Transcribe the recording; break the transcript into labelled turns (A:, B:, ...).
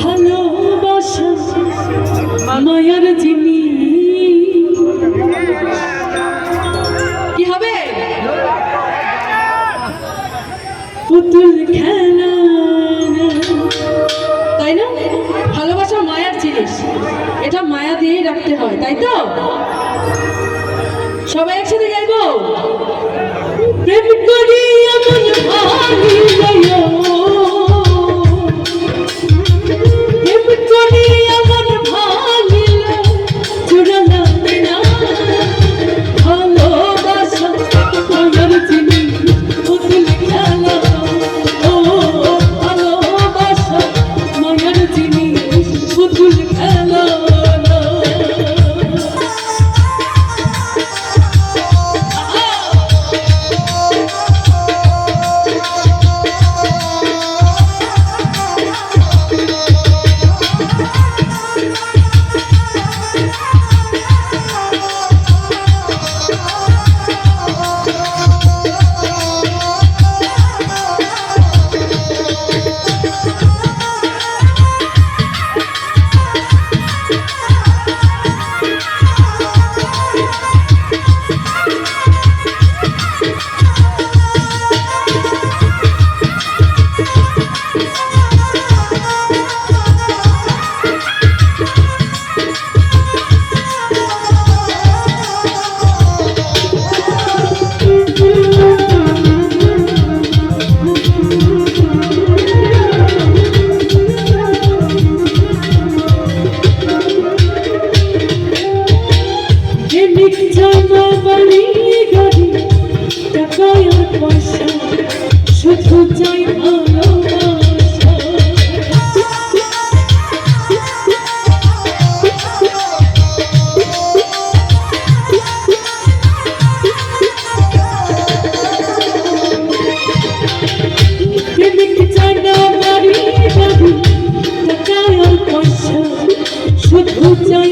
A: ভালোবাসা মায়ার জিনিস
B: কি হবে?
A: পুতুল খেলা।
B: তাই না? ভালোবাসা মায়ার জিনিস। এটা মায়া দিয়েই রাখতে হয়, তাই তো? সবাই একসাথে
A: Ai, ai. শুধু চাই